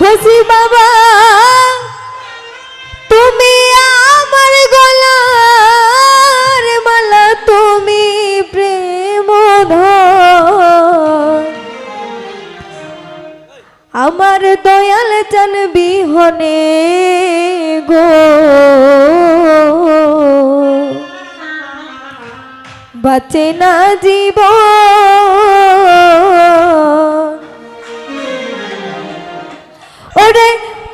Foci বাবা, তুমি আমার গলার মালা, তুমি প্রেম আমার দয়াল চান বিহনে গো। বাঁচে না জীবন ওরে,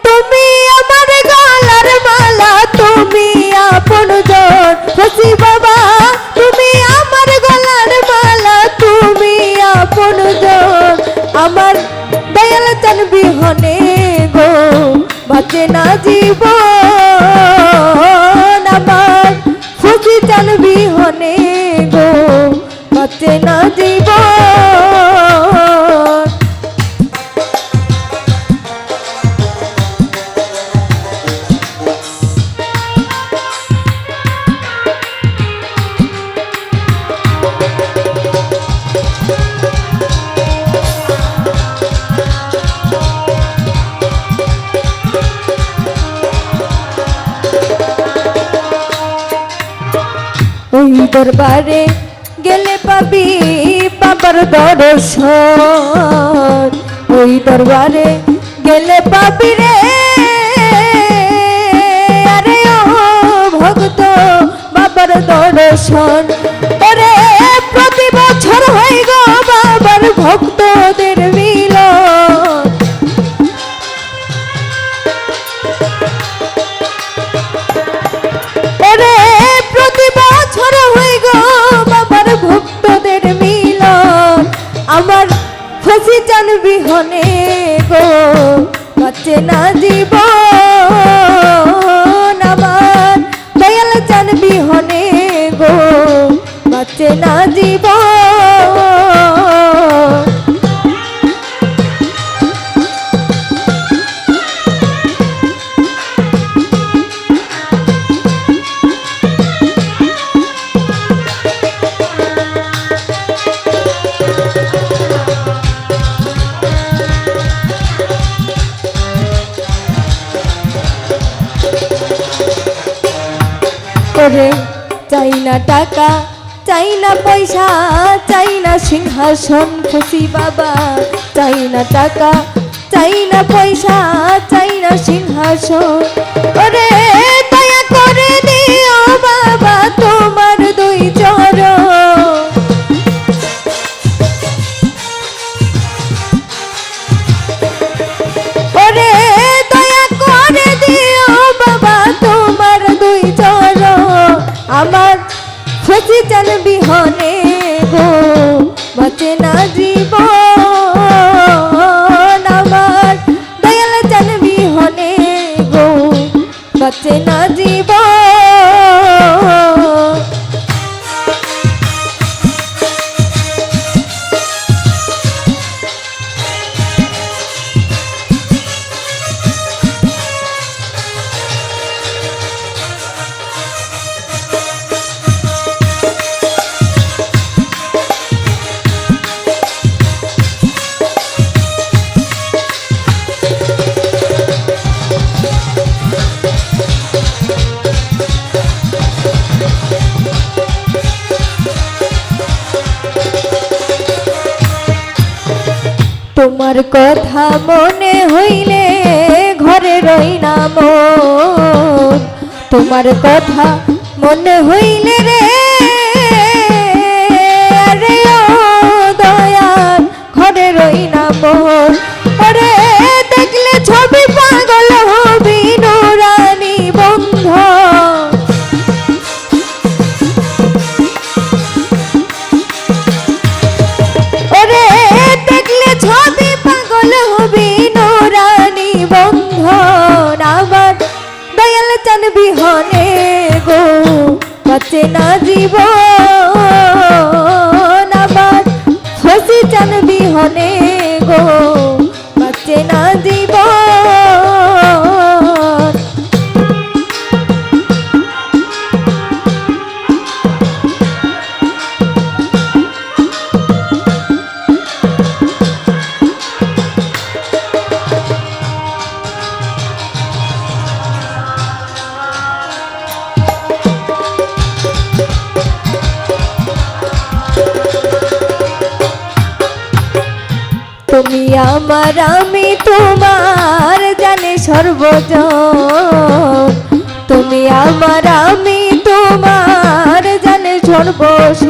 তুমি আমার গলার মালা, তুমি আপন জন। হসি বাবা, তুমি আমার গলার মালা, তুমি আপন জন। আমার দয়াল চান বিহনে গো, বাঁচে না জীবন আমার। খুশি চান বিহনে গো, বাঁচে না জীবন ওই দরবারে গেলে পাবি বাবার দর্শন। ওই দরবারে গেলে পাবি রে। বাঁচে না জীবন করে চাই না টাকা, চাই না পয়সা, চাই না সিংহাসন খুশি বাবা। চাই না টাকা, চাই না পয়সা, চাই না সিংহাসন। ওরে দয়া করে দিও খুশি চান বিহনে গো, বাঁচে না জীবন আমার। দয়াল চান বিহনে গো, বাঁচে না জীবন তোমার কথা মনে হইলে ঘরে রই না মন তোমার কথা মনে হইলে রে বিহনে গো বাঁচে না জীবন। তুমি আমার আমি তোমার জানে সর্বজ তুমি আমার আমি তোমার জানে সর্বজন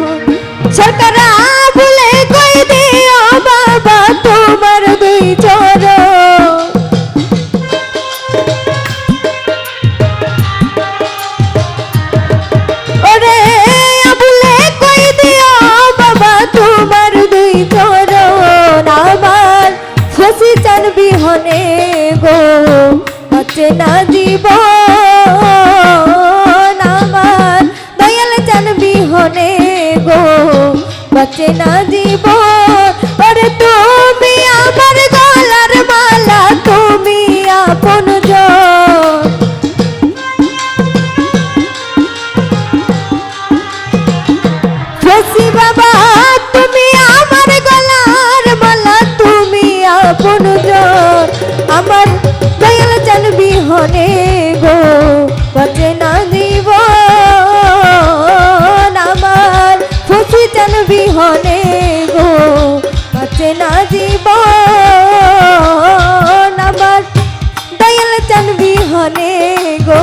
না দিব আমার। দয়াল চান বিহনে গো বাঁচে না দিব বিহনে গো না দিব আমার ফসি চান বিহনে গো, বাঁচে না দিব আমার দয়াল চান বিহনে গো।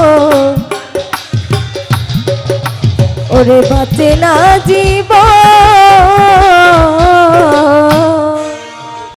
ওরে বাঁচে না জি